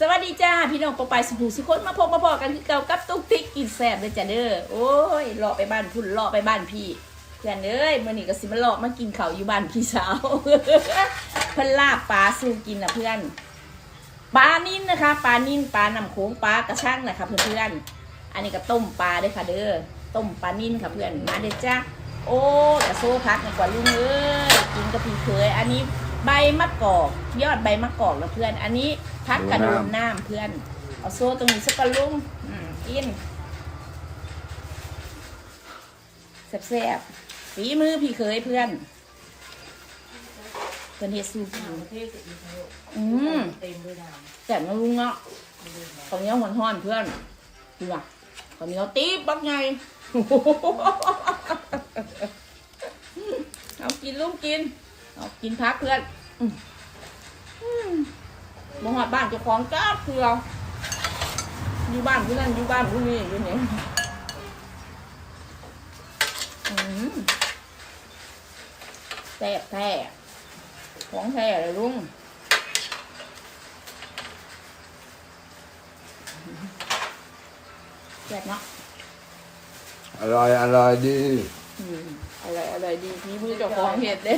สวัสดีจ้า พี่น้องปอปายสุภูสุคนมาพบมาพอกันคือเก่ากับตุ๊กติ๊กกินแซ่บเลยจ้ะเด้อโอ้ยเลาะไปบ้านพุ่นเลาะไปบ้านพี่เพื่อนเอ้ยมื่อนี้ก็สิมาเลาะมากินเขาวอยู่บ้านพี่สาว เพิ่นลาบปลาสู้กินนะเพื่อนปลานิ่นนะคะปลานิ่นปลาน้ำโขงปลากระช่างนะคะเพื่อนเพื่อันนี้ก็ต้มปลาด้วยค่ะเด้อต้มปลานิ่นค่ะเพื่อนมาเด้อจ้าโอ้กระโซ่พักในกว่าลุงเอ้ยกินกับพี่เคยอันนี้ ใบมะกอก ยอดใบมะกอกแล้วเพื่อน อันนี้พักกระโดนน้ำเพื่อน เอาโซ่ตรงนี้สักกะลุงอืมกินแซ่บๆฝีมือพี่เคยเพื่อนเพื่อนเฮ็ดสู้กินประเทศอีกแล้วอืมเต็มด้วยน้แซ่บนะลุงเนาะข้าวเหนียวหอนเพื่อนดูว่ะข้าวเหนียวตีบบักไงเอากินลุงกิน เอากินพักเพื่อนอืมอืมบ่หอดบ้านเจ้าของจ้าเพื่ออยู่บ้านผู้นั้นอยู่บ้านผู้นี้อยู่เนี่ยแซ่บแท้ของแท้เลยลุงแซ่บเนาะอร่อยอร่อยดี อืมอะไรอะไรดีพี่มือเจ้าของเห็ดเด้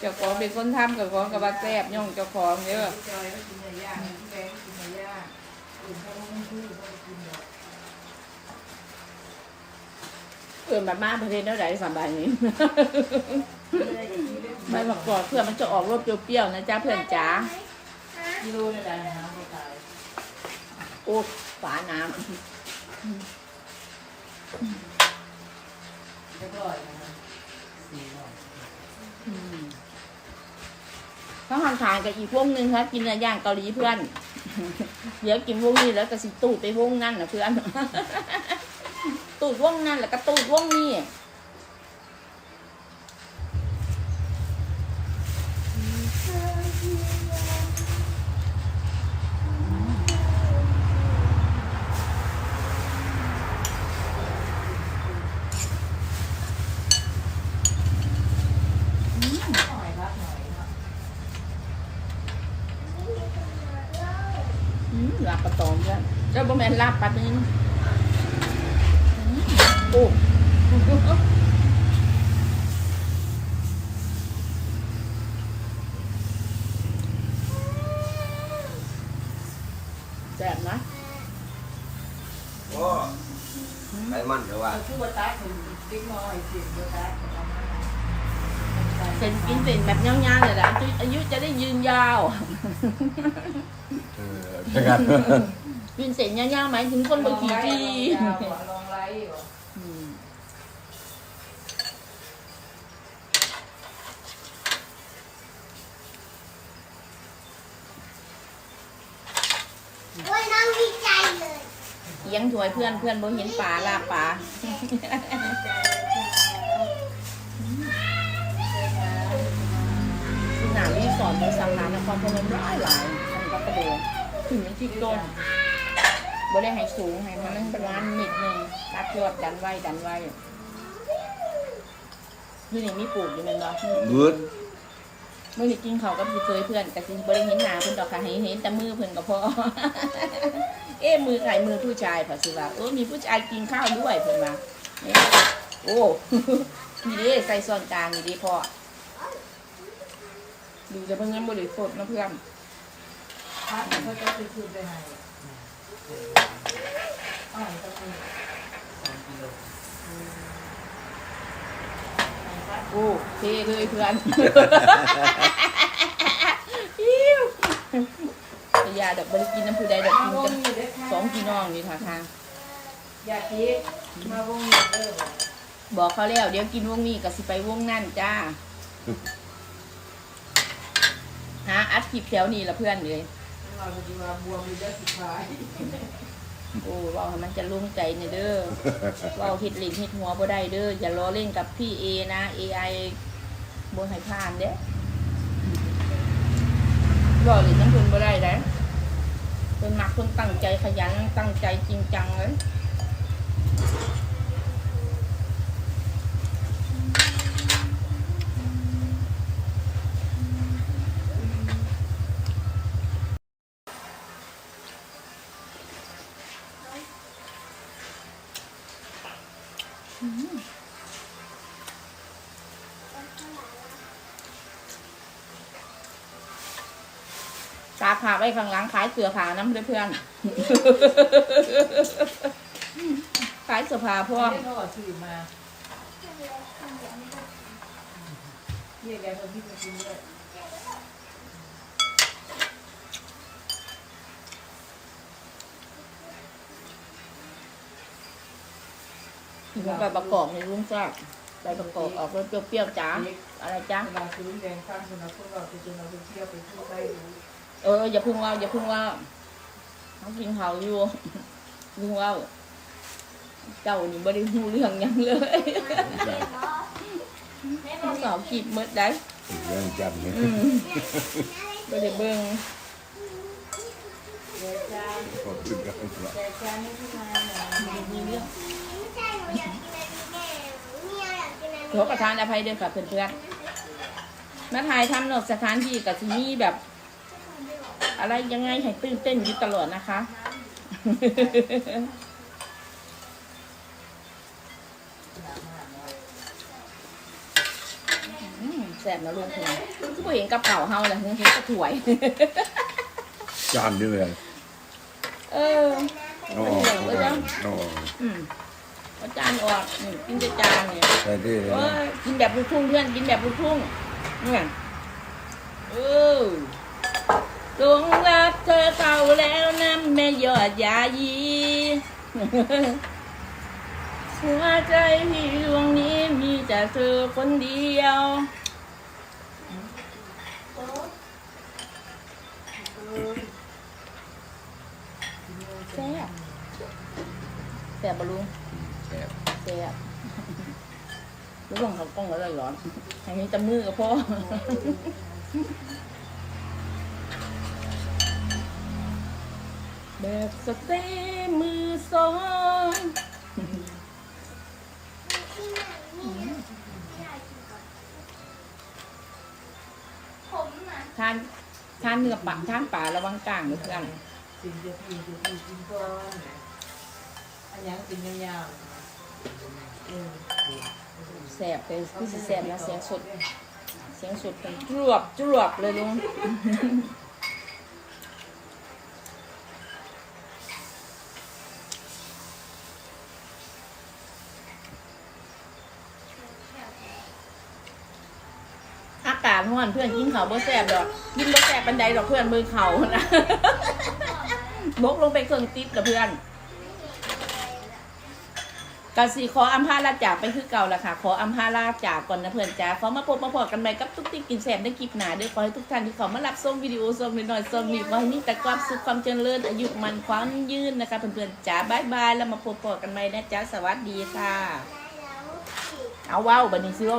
เจ้าของเป็นคนทำเจ้าของกับว่าแซ่บย่องเจ้าของเยอะำจอยก็กินเนื้อย่างพี่แบงค์ก็กินเนื้อย่างอื่นเขาก็ไม่พูดเขาก็กินหมดเอื่นแบบมาประเทศเท่าไหร่สามบาทนี้ไม่ได้กินได้ใบมะกอกเพื่อมันจะออกรสเปรี้ยวๆนะจ๊ะเพื่อนจ๋ากิโลเนี่ยได้นะเขาขายโอ้ฝาน้เรียบร้อยนะสี่ร้อยำอืมเขาทำทานกับอีกวงนึงครับกินเนื้อย่างเกาหลีเพื่อนเดี๋ยวกินวงนี้แล้วก็สิตูดไปวงนั่นนะเพื่อน ตูดวงนั่นแล้วก็ตูดวงน่อยครับหน่อยครับ อืมลาบปลาตองเพื่อนเจ้าบ่แม่นลาบปลานึงอืมโอ้แซ่บนะโอ้ไขมันเดี๋ยวว่าเอาชื่อว่าตาถึงติ๊กน้อยเสียงเดียวตาประมาณนั้น เส้นกินเส้นแบบยาวๆเลยนะอายุจะได้ยืนยาวเออใช่กันกินเส้นยาวๆหมายถึงคนบางทีที่ลองไล่เหรออืมโอ้ยน้องดีใจเลยเลี้ยงถวยเพื่อนเพื่อนบ่เห็นปลาลาบปลา สอร์ทในสาขานครพนมหลายหลายๆอันก็กระโดดถึงที่ต้นบ่ได้ให้สูงให้มันประมาณนิดหนึงตัดยอดดันไว้ดันไว้อยู่นี่มีปลูกอยู่แม่นบ่บืดเมื่อกี้กินเขาวกับพี่เคยเพื่อนแต่สิบ่ได้เห็นหน้าเพิ่นดอกค่ะให้เห็นแต่มือเพิ่นก็พอเอ๊ะมือใครมือผู้ชายเผาสิว่าเออมีผู้ชายกินข้าวด้วยเพิ่นว่าเอ๊ะโอ้นี่เด้ใส่ส่วนกลางนี่เดิพ่อ ดูจะเพิ่งงั้นบ่ได้สดนะเพื่อนพัดเขาจะไปคืนไปไหนอ๋อต้องมีสองกิโลโอ้เท่เลยเพื่อนอิ๊วแต่ยาดอกบ่ได้กินน้ำผู้ใดดอกกินกันสองพี่น้องนี่ท่าทางอยากคิดมาวงเงินเด้อบอกเขาแล้วเดี๋ยวกินวงนี้ก็สิไปวงนั่นจ้า หาอัดคลิปแถวนี้ละเพื่อนเลยเราพอดีว่าบวมมีเยอะสุดท้ายโอ้เว่าให้มันจะลุ่มใจเนี่ยเด้อเว่าเฮ็ดเล่นเฮ็ดหัวบ่ได้เด้ออย่าล้อเล่นกับพี่เอนะ AI บ่ให้ผ่านเด้ล้อเล่นน้ำเพิ่นบ่ได้เด้เพิ่นมักคนตั้งใจขยันตั้งใจจริงจังเลย ผ่าไว้ข้างหลังขายเสือผ่าน้ำเด้อเพื่อนขายเสือผ่าพวกไม่ได้พ่อซื้อมาเรียกแกคนที่มากินด้วยใบประกอบในลุงทราบใบประกอบออกรสเปรี้ยวๆจ้าอะไรจ้าเวลาซื้อแดงข้างคนเราพวกเราไปจนเราไปเที่ยวไปเที่ยวได้รู้ เอออย่าพึ่งว่าอย่าพึ่งว่าเขากินเขาอยู่ลุงว่าเจ้านี่บ่ได้หูเรื่องหยังเลยสอบขีดเมดได้เรื่องจำเนี่ยอืมบ่ได้เบิ่งแกจานขอบคุณครับแกจานให้พี่นายหน่อยบ่ได้มีเรื่องไม่ใช่หนูอยากกินอันนี้แม่เนี่ยอยากกินอันขนี้อประทานอภัยด้วยค่ะเพื่อนๆมาถ่ายทำนอกสถานที่กับที่นี่แบบ อะไรยังไงให้ตื่นเต้นอยู่ตลอดนะคะอืมแสบนะลุงคุณคือบ่เห็นกระเป๋าเฮาเลยเห็นกระถวย จานนี่เลยเอออ๋ออ๋ออืมเอาจานออกนี่กินแต่จานเนี่ย ใส่ที่เลยเอ้ยกินแบบลูกทุ่งเพื่อนกินแบบลูกทุ่งเนี่ยเออห ลงรักเธอเก่าแล้วนะแม่ยอดยายีหัวใจพี่ดวงนี้มีแต่เธอคนเดียวแซ่บแซ่บบลุงแซ่บแซ่บรู้ว่าเขากล้องแล้วเลยร้อนอันนี้จะมือกับพ่อ แบบสเต้มือสองทานทานเนื้อปลาทานปลาระวังกลางเลยเพื่อนสิ่งจะพีจะพีกินก่อนอันยังกินยาวแสบเลยคือสิแสบนะเสียงสด เสียงสดเป็นจวบจวบเลยลุง กาศร้อนเพื่อนกินเขาบ่แสบดอกกินบ่แสบปันใดดอกเพื่อนมือเขานะบกลงไปเครื่องติ๊ดกับเพื่อนกสีขออัมพาลาจากไปคือเก่าละค่ะ ขออัมพาลาจากก่อนนะเพื่อนจ้าขอมาพบมาพอกันใหม่กับตุ๊กติ๊กกินแสบในคลิปหนาด้อขอให้ทุกท่านที่ขามารับชมวิดีโอชมหน่อยๆชมมีขอให้มีแต่ความสุขความเจริญอายุมันความยืนนะคะเพื่อนๆจ้าบายบายแล้วมาพบกันใหม่นะจ้าสวัสดีค่ะ เอาว้าวบันนี้ซิว